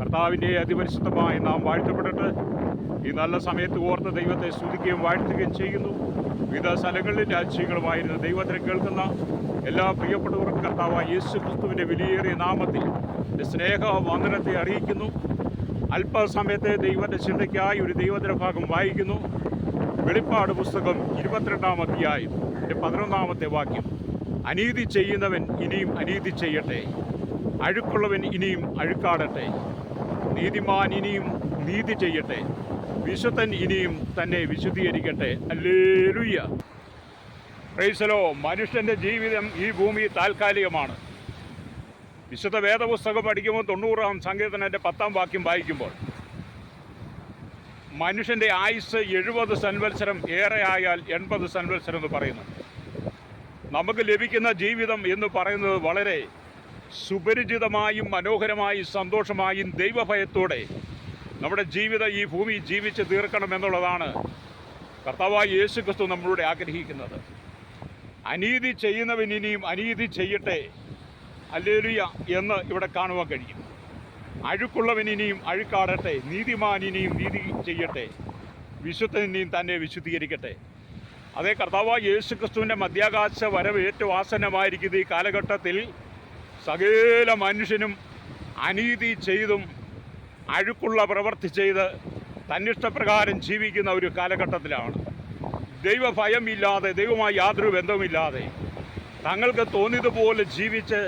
കർത്താവിന്റെ അതിപരിശുദ്ധമായി നാം വാഴ്ത്തപ്പെട്ടിട്ട് ഈ നല്ല സമയത്ത് ഓർത്ത് ദൈവത്തെ സ്തുതിക്കുകയും വാഴ്ത്തുകയും ചെയ്യുന്നു. വിവിധ സ്ഥലങ്ങളിലും രാജ്യങ്ങളുമായിരുന്ന ദൈവത്തിനെ കേൾക്കുന്ന എല്ലാ പ്രിയപ്പെട്ടവർക്കും കർത്താവ് യേശു ക്രിസ്തുവിന്റെ വിലയേറിയ നാമത്തിൽ സ്നേഹ വന്ദനത്തെ അറിയിക്കുന്നു. അല്പസമയത്തെ ദൈവത്തെ ചിന്തയ്ക്കായി ഒരു ദൈവത്തിന്റെ ഭാഗം വായിക്കുന്നു. വെളിപ്പാട് പുസ്തകം ഇരുപത്തിരണ്ടാം അധ്യായം പതിനൊന്നാമത്തെ വാക്യം. അനീതി ചെയ്യുന്നവൻ ഇനിയും അനീതി ചെയ്യട്ടെ. അഴുക്കുള്ളവൻ ഇനിയും അഴുക്കാടട്ടെ. നീതിമാൻ ഇനിയും നീതി ചെയ്യട്ടെ. വിശുദ്ധൻ ഇനിയും തന്നെ വിശുദ്ധീകരിക്കട്ടെ. അല്ലേലുയ്യ പ്രൈസലോ മനുഷ്യന്റെ ജീവിതം ഈ ഭൂമി താൽക്കാലികമാണ്. വിശുദ്ധ വേദപുസ്തകം പഠിക്കുമ്പോൾ തൊണ്ണൂറാം സങ്കീർത്തനന്റെ പത്താം വാക്യം വായിക്കുമ്പോൾ മനുഷ്യന്റെ ആയുസ് എഴുപത് സൻവത്സരം ഏറെ ആയാൽ എൺപത് സൻവത്സരം എന്ന് പറയുന്നു. നമുക്ക് ലഭിക്കുന്ന ജീവിതം എന്ന് പറയുന്നത് വളരെ സുപരിചിതമായും മനോഹരമായും സന്തോഷമായും ദൈവഭയത്തോടെ നമ്മുടെ ജീവിതം ഈ ഭൂമി ജീവിച്ച് തീർക്കണം എന്നുള്ളതാണ് കർത്താവായ യേശു ക്രിസ്തു നമ്മളോട് ആഗ്രഹിക്കുന്നത്. അനീതി ചെയ്യുന്നവൻ ഇനിയും അനീതി ചെയ്യട്ടെ. അല്ലേലുയ എന്ന് ഇവിടെ കാണുവാൻ കഴിയും. അഴുക്കുള്ളവൻ ഇനിയും അഴുക്കാടട്ടെ. നീതിമാൻ ഇനിയും നീതി ചെയ്യട്ടെ. വിശുദ്ധൻ ഇനിയും തന്നെ വിശുദ്ധീകരിക്കട്ടെ. അതേ കർത്താവായ യേശു ക്രിസ്തുവിന്റെ മധ്യാകാശ വരവ് ഏറ്റവും ആസന്നമായിരിക്കുന്ന ഈ കാലഘട്ടത്തിൽ സകല മനുഷ്യനും അനീതി ചെയ്തും അഴുക്കുള്ള പ്രവൃത്തി ചെയ്ത് തന്നിഷ്ടപ്രകാരം ജീവിക്കുന്ന ഒരു കാലഘട്ടത്തിലാണ്. ദൈവഭയമില്ലാതെ ദൈവമായി യാതൊരു ബന്ധവുമില്ലാതെ തങ്ങൾക്ക് തോന്നിയതുപോലെ ജീവിച്ച്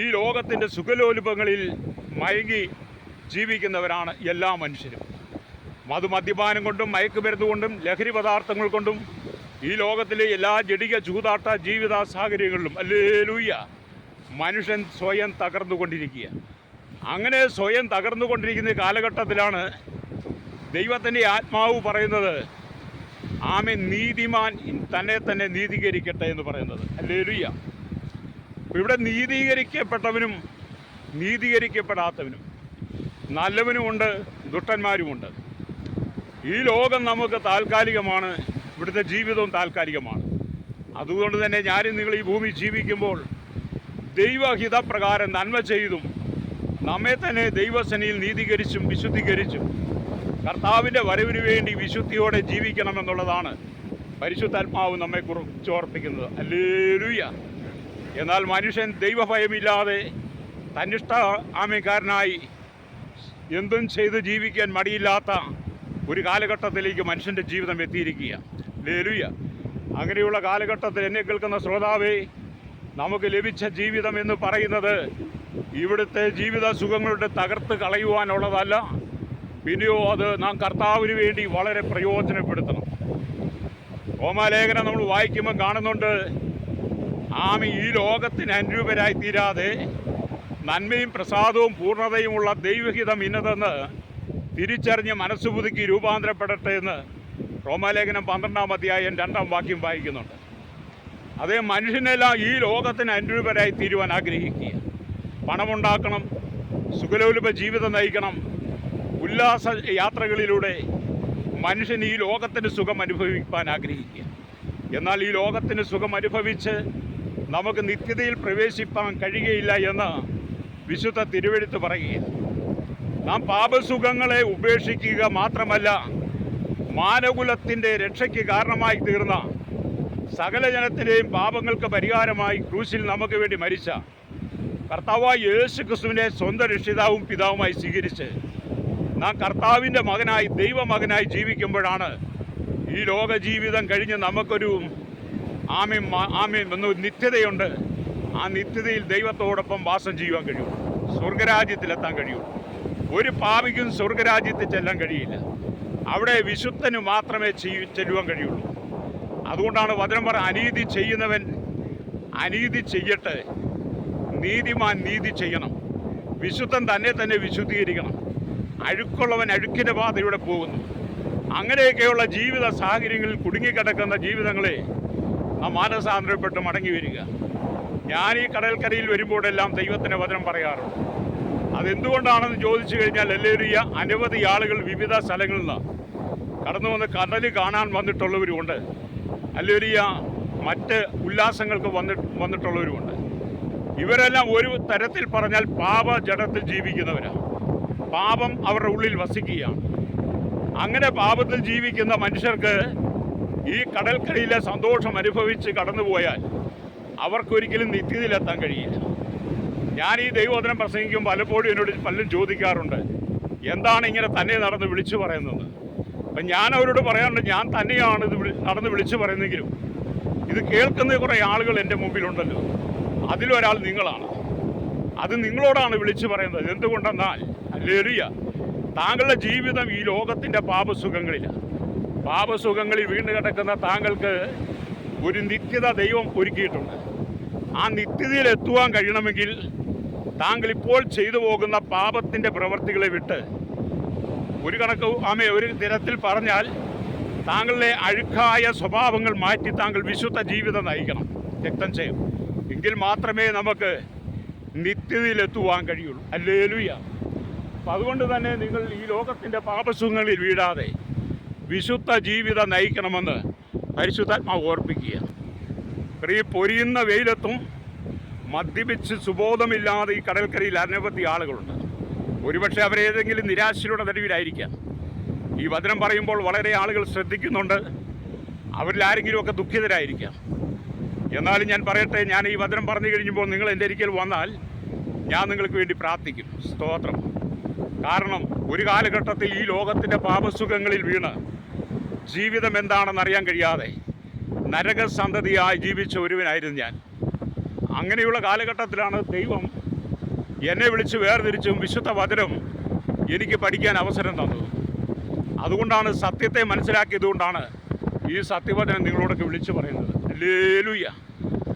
ഈ ലോകത്തിന്റെ സുഖലോലുപങ്ങളിൽ മയങ്ങി ജീവിക്കുന്നവരാണ് എല്ലാ മനുഷ്യരും. മധുമദ്യപാനം കൊണ്ടും മയക്കുമരുന്ന് കൊണ്ടും ലഹരി പദാർത്ഥങ്ങൾ കൊണ്ടും ഈ ലോകത്തിലെ എല്ലാ ജടിക ചൂതാട്ട ജീവിത സാഹചര്യങ്ങളിലും അല്ലേലൂയ്യ. മനുഷ്യൻ സ്വയം തകർന്നുകൊണ്ടിരിക്കുക. അങ്ങനെ സ്വയം തകർന്നുകൊണ്ടിരിക്കുന്ന കാലഘട്ടത്തിലാണ് ദൈവത്തിന്റെ ആത്മാവ് പറയുന്നത് ആമെ നീതിമാൻ തന്നെ തന്നെ നീതീകരിക്കട്ടെ എന്ന് പറയുന്നത്. അല്ലേലുയ്യ ഇവിടെ നീതീകരിക്കപ്പെട്ടവനും നീതീകരിക്കപ്പെടാത്തവനും നല്ലവനുമുണ്ട് ദുഷ്ടന്മാരുമുണ്ട്. ഈ ലോകം നമുക്ക് താൽക്കാലികമാണ് ഇവിടുത്തെ ജീവിതവും താൽക്കാലികമാണ്. അതുകൊണ്ട് തന്നെ ഞാനും നിങ്ങൾ ഈ ഭൂമി ജീവിക്കുമ്പോൾ ദൈവഹിതപ്രകാരം നന്മ ചെയ്തും നമ്മെ തന്നെ ദൈവസനിയിൽ നീതീകരിച്ചും വിശുദ്ധീകരിച്ചും കർത്താവിന്റെ വരവിന് വേണ്ടി വിശുദ്ധിയോടെ ജീവിക്കണമെന്നുള്ളതാണ് പരിശുദ്ധാത്മാവ് നമ്മെ കുറിച്ച് ഓർപ്പിക്കുന്നത്. അല്ലേലുയ്യ എന്നാൽ മനുഷ്യൻ ദൈവഭയമില്ലാതെ തന്നിഷ്ട ആമയക്കാരനായി എന്തും ചെയ്ത് ജീവിക്കാൻ മടിയില്ലാത്ത ഒരു കാലഘട്ടത്തിലേക്ക് മനുഷ്യന്റെ ജീവിതം എത്തിയിരിക്കുക ലേലുയ്യ അങ്ങനെയുള്ള കാലഘട്ടത്തിൽ എന്നെ കേൾക്കുന്ന ശ്രോതാവേ നമുക്ക് ലഭിച്ച ജീവിതം എന്ന് പറയുന്നത് ഇവിടുത്തെ ജീവിത സുഖങ്ങളുടെ തകർത്ത് കളയുവാനുള്ളതല്ല. പിന്നെയോ അത് നാം കർത്താവിന് വേണ്ടി വളരെ പ്രയോജനപ്പെടുത്തണം. റോമാലേഖനം നമ്മൾ വായിക്കുമ്പോൾ കാണുന്നുണ്ട് ആമി ഈ ലോകത്തിന് അനുരൂപരായി തീരാതെ നന്മയും പ്രസാദവും പൂർണതയുമുള്ള ദൈവഹിതം ഇന്നതെന്ന് തിരിച്ചറിഞ്ഞ് മനസ്സ് പുതുക്കി രൂപാന്തരപ്പെടട്ടെ എന്ന് റോമാലേഖനം പന്ത്രണ്ടാം അധ്യായം രണ്ടാം വാക്യം വായിക്കുന്നുണ്ട്. അതേ മനുഷ്യനെല്ലാം ഈ ലോകത്തിന് അനുരൂപരായി തീരുവാൻ ആഗ്രഹിക്കുക. പണമുണ്ടാക്കണം സുഖലോലുപ ജീവിതം നയിക്കണം ഉല്ലാസ യാത്രകളിലൂടെ മനുഷ്യൻ ഈ ലോകത്തിന് സുഖം അനുഭവിക്കാൻ ആഗ്രഹിക്കുക. എന്നാൽ ഈ ലോകത്തിന് സുഖം അനുഭവിച്ച് നമുക്ക് നിത്യതയിൽ പ്രവേശിപ്പാൻ കഴിയുകയില്ല എന്ന് വിശുദ്ധ തിരുവെഴുത്ത് പറയുക നാം പാപസുഖങ്ങളെ ഉപേക്ഷിക്കുക മാത്രമല്ല മാനകുലത്തിന്റെ രക്ഷയ്ക്ക് കാരണമായി തീർന്ന സകല ജനത്തിന്റെയും പാപങ്ങൾക്ക് പരിഹാരമായി ക്രൂശിൽ നമുക്ക് വേണ്ടി മരിച്ച കർത്താവായ യേശു ക്രിസ്തുവിനെ സ്വന്തം രക്ഷിതാവും പിതാവുമായി സ്വീകരിച്ച് നാം കർത്താവിന്റെ മകനായി ദൈവമകനായി ജീവിക്കുമ്പോഴാണ് ഈ ലോക ജീവിതം കഴിഞ്ഞ് നമുക്കൊരു ആമയും ആമയും എന്ന നിത്യതയുണ്ട്. ആ നിത്യതയിൽ ദൈവത്തോടൊപ്പം വാസം ചെയ്യുവാൻ കഴിയുള്ളൂ സ്വർഗരാജ്യത്തിലെത്താൻ കഴിയുള്ളൂ ഒരു പാപിക്കും സ്വർഗരാജ്യത്തിൽ ചെല്ലാൻ കഴിയില്ല. അവിടെ വിശുദ്ധന് മാത്രമേ ചെയ്യ ചെല്ലുവാൻ കഴിയുള്ളൂ. അതുകൊണ്ടാണ് വചനം പറ അനീതി ചെയ്യുന്നവൻ അനീതി ചെയ്യട്ടെ. നീതിമാൻ നീതി ചെയ്യണം. വിശുദ്ധൻ തന്നെ തന്നെ വിശുദ്ധീകരിക്കണം. അഴുക്കുള്ളവൻ അഴുക്കിന്റെ പാതയുടെ പോകുന്നു. അങ്ങനെയൊക്കെയുള്ള ജീവിത സാഹചര്യങ്ങളിൽ കുടുങ്ങിക്കിടക്കുന്ന ജീവിതങ്ങളെ ആ മാനസാന്തരപ്പെട്ട് മടങ്ങി വരിക. ഞാൻ ഈ കടൽക്കരയിൽ വരുമ്പോഴെല്ലാം ദൈവത്തിന്റെ വചനം പറയാറുണ്ട്. അതെന്തുകൊണ്ടാണെന്ന് ചോദിച്ചു കഴിഞ്ഞാൽ എല്ലാവരും അനവധി ആളുകൾ വിവിധ സ്ഥലങ്ങളിൽ നിന്ന് കടന്നു വന്ന് കടൽ കാണാൻ വന്നിട്ടുള്ളവരുമുണ്ട്. അല്ലെങ്കിൽ മറ്റ് ഉല്ലാസങ്ങൾക്ക് വന്നിട്ട് വന്നിട്ടുള്ളവരുമുണ്ട്. ഇവരെല്ലാം ഒരു തരത്തിൽ പറഞ്ഞാൽ പാപ ജഡത്തിൽ ജീവിക്കുന്നവരാണ് പാപം അവരുടെ ഉള്ളിൽ വസിക്കുകയാണ്. അങ്ങനെ പാപത്തിൽ ജീവിക്കുന്ന മനുഷ്യർക്ക് ഈ കടൽക്കരയിലെ സന്തോഷം അനുഭവിച്ച് കടന്നുപോയാൽ അവർക്കൊരിക്കലും നിത്യതയിലെത്താൻ കഴിയില്ല. ഞാൻ ഈ ദൈവോധനം പ്രസംഗിക്കുമ്പോൾ പലപ്പോഴും എന്നോട് പലരും ചോദിക്കാറുണ്ട് എന്താണ് ഇങ്ങനെ തന്നെ നടന്ന് വിളിച്ചു പറയുന്നത്? അപ്പം ഞാൻ അവരോട് പറയാറുണ്ട് ഞാൻ തന്നെയാണ് ഇത് നടന്ന് വിളിച്ചു പറയുന്നെങ്കിലും ഇത് കേൾക്കുന്ന കുറേ ആളുകൾ എന്റെ മുമ്പിലുണ്ടല്ലോ. അതിലൊരാൾ നിങ്ങളാണ്. അത് നിങ്ങളോടാണ് വിളിച്ചു പറയുന്നത്. എന്തുകൊണ്ടെന്നാൽ അല്ലേറിയ താങ്കളുടെ ജീവിതം ഈ ലോകത്തിന്റെ പാപസുഖങ്ങളിലാണ് പാപസുഖങ്ങളിൽ വീണ് കിടക്കുന്ന താങ്കൾക്ക് ഒരു നിത്യത ദൈവം ഒരുക്കിയിട്ടുണ്ട്. ആ നിത്യതയിൽ എത്തുവാൻ കഴിയണമെങ്കിൽ താങ്കൾ ഇപ്പോൾ ചെയ്തു പോകുന്ന പാപത്തിന്റെ പ്രവൃത്തികളെ വിട്ട് ഒരു കണക്ക് ആമേ ഒരു തരത്തിൽ പറഞ്ഞാൽ താങ്കളുടെ അഴുക്കായ സ്വഭാവങ്ങൾ മാറ്റി താങ്കൾ വിശുദ്ധ ജീവിതം നയിക്കണം. രക്തം ചെയ്യും. എങ്കിൽ മാത്രമേ നമുക്ക് നിത്യതയിലെത്തുവാൻ കഴിയുള്ളൂ. അല്ലേലുയ. അപ്പം അതുകൊണ്ട് തന്നെ നിങ്ങൾ ഈ ലോകത്തിന്റെ പാപസുഖങ്ങളിൽ വീഴാതെ വിശുദ്ധ ജീവിതം നയിക്കണമെന്ന് പരിശുദ്ധാത്മാവ് ഓർപ്പിക്കുക. ഈ പൊരിയുന്ന വെയിലത്തും മദ്യപിച്ച് സുബോധമില്ലാതെ ഈ കടൽക്കരയിൽ അനവധി ആളുകളുണ്ട്. ഒരുപക്ഷെ അവരേതെങ്കിലും നിരാശയുടെ നടുവിലായിരിക്കാം. ഈ വചനം പറയുമ്പോൾ വളരെ ആളുകൾ ശ്രദ്ധിക്കുന്നുണ്ട്. അവരിൽ ആരെങ്കിലുമൊക്കെ ദുഃഖിതരായിരിക്കാം. എന്നാലും ഞാൻ പറയട്ടെ ഞാൻ ഈ വചനം പറഞ്ഞു കഴിഞ്ഞപ്പോൾ നിങ്ങൾ എന്റെ ഒരിക്കൽ വന്നാൽ ഞാൻ നിങ്ങൾക്ക് വേണ്ടി പ്രാർത്ഥിക്കും. സ്തോത്രം. കാരണം ഒരു കാലഘട്ടത്തിൽ ഈ ലോകത്തിന്റെ പാപസുഖങ്ങളിൽ വീണ് ജീവിതം എന്താണെന്ന് അറിയാൻ കഴിയാതെ നരകസന്തതിയായി ജീവിച്ച ഒരുവനായിരുന്നു ഞാൻ. അങ്ങനെയുള്ള കാലഘട്ടത്തിലാണ് ദൈവം എന്നെ വിളിച്ച് വേർതിരിച്ചും വിശുദ്ധ വചനം എനിക്ക് പഠിക്കാൻ അവസരം തന്നത്. അതുകൊണ്ടാണ് സത്യത്തെ മനസ്സിലാക്കിയതുകൊണ്ടാണ് ഈ സത്യവചനം നിങ്ങളോടൊക്കെ വിളിച്ചു പറയുന്നത്. ലേലുയ്യ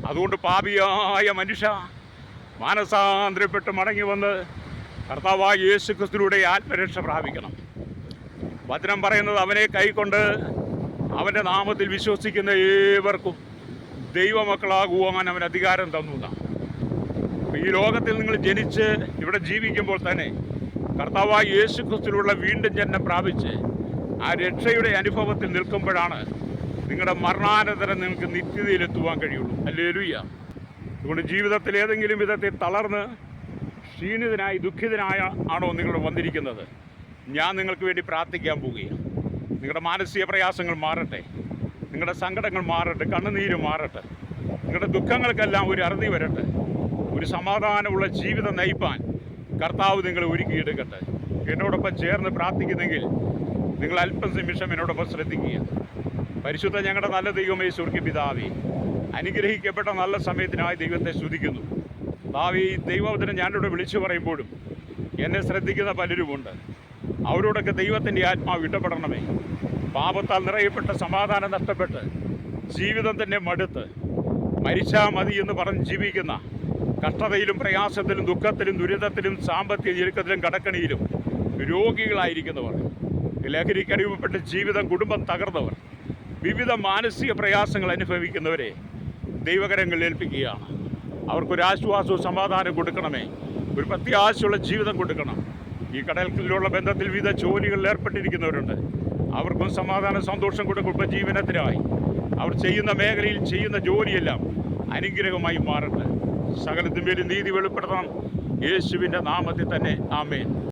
അതുകൊണ്ട് പാപിയായ മനുഷ്യ മാനസാന്തരപ്പെട്ട് മടങ്ങി വന്ന് കർത്താവായ യേശു ക്രിസ്തുലൂടെ ആത്മരക്ഷ പ്രാപിക്കണം. വചനം പറയുന്നത് അവനെ കൈക്കൊണ്ട് അവന്റെ നാമത്തിൽ വിശ്വസിക്കുന്ന ഏവർക്കും ദൈവമക്കളാകുവാൻ അവൻ അധികാരം തന്നു ഈ ലോകത്തിൽ നിങ്ങൾ ജനിച്ച് ഇവിടെ ജീവിക്കുമ്പോൾ തന്നെ കർത്താവായ യേശു ക്രിസ്തുവിലുള്ള വീണ്ടും ജന്മം പ്രാപിച്ച് ആ രക്ഷയുടെ അനുഭവത്തിൽ നിൽക്കുമ്പോഴാണ് നിങ്ങളുടെ മരണാനന്തരം നിങ്ങൾക്ക് നിത്യതയിലെത്തുവാൻ കഴിയുള്ളൂ. അല്ലേലുയ്യ അതുകൊണ്ട് ജീവിതത്തിൽ ഏതെങ്കിലും വിധത്തിൽ തളർന്ന് ക്ഷീണിതനായി ദുഃഖിതനായ ആണോ നിങ്ങൾ വന്നിരിക്കുന്നത്? ഞാൻ നിങ്ങൾക്ക് വേണ്ടി പ്രാർത്ഥിക്കാൻ പോവുകയാണ്. നിങ്ങളുടെ മാനസിക പ്രയാസങ്ങൾ മാറട്ടെ. നിങ്ങളുടെ സങ്കടങ്ങൾ മാറട്ടെ. കണ്ണുനീര് മാറട്ടെ. നിങ്ങളുടെ ദുഃഖങ്ങൾക്കെല്ലാം ഒരു അറുതി വരട്ടെ. ഒരു സമാധാനമുള്ള ജീവിതം നയിപ്പാൻ കർത്താവ് നിങ്ങളെ ഒരുക്കിയെടുക്കട്ടെ. എന്നോടൊപ്പം ചേർന്ന് പ്രാർത്ഥിക്കുന്നെങ്കിൽ നിങ്ങൾ അല്പം നിമിഷം എന്നോടൊപ്പം ശ്രദ്ധിക്കുക. പരിശുദ്ധ ഞങ്ങളുടെ നല്ല ദൈവമേ സുർക്കി പിതാവി അനുഗ്രഹിക്കപ്പെട്ട നല്ല സമയത്തിനായി ദൈവത്തെ സ്തുതിക്കുന്നു. ഭാവി ദൈവത്തിനെ ഞാനിവിടെ വിളിച്ചു പറയുമ്പോഴും എന്നെ ശ്രദ്ധിക്കുന്ന പലരുമുണ്ട്. അവരോടൊക്കെ ദൈവത്തിന്റെ ആത്മാവ് ഇടപെടണമേ. പാപത്താൽ നിറയപ്പെട്ട സമാധാനം നഷ്ടപ്പെട്ട് ജീവിതം തന്നെ മടുത്ത് മരിച്ചാൽ മതി എന്ന് പറഞ്ഞ് ജീവിക്കുന്ന കഷ്ടതയിലും പ്രയാസത്തിലും ദുഃഖത്തിലും ദുരിതത്തിലും സാമ്പത്തിക ഞെരുക്കത്തിലും കടക്കണിയിലും രോഗികളായിരിക്കുന്നവർ ലഹരിക്കടിമപ്പെട്ട് ജീവിതം കുടുംബം തകർന്നവർ വിവിധ മാനസിക പ്രയാസങ്ങൾ അനുഭവിക്കുന്നവരെ ദൈവകരങ്ങളിൽ ഏൽപ്പിക്കുകയാണ്. അവർക്കൊരാശ്വാസവും സമാധാനം കൊടുക്കണമേ. ഒരു പ്രത്യാശയുള്ള ജീവിതം കൊടുക്കണം. ഈ കടൽക്കിലുള്ള ബന്ധത്തിൽ വിവിധ ജോലികളിൽ ഏർപ്പെട്ടിരിക്കുന്നവരുണ്ട്. അവർക്കും സമാധാനം സന്തോഷം കൊടുക്കും ഉപജീവനത്തിനായി അവർ ചെയ്യുന്ന മേഖലയിൽ ചെയ്യുന്ന ജോലിയെല്ലാം അനുഗ്രഹമായി മാറട്ടെ. സകലത്തിന്മേലും നീതി വെളിപ്പെടുത്തണം യേശുവിന്റെ നാമത്തിൽ തന്നെ. ആമേൻ.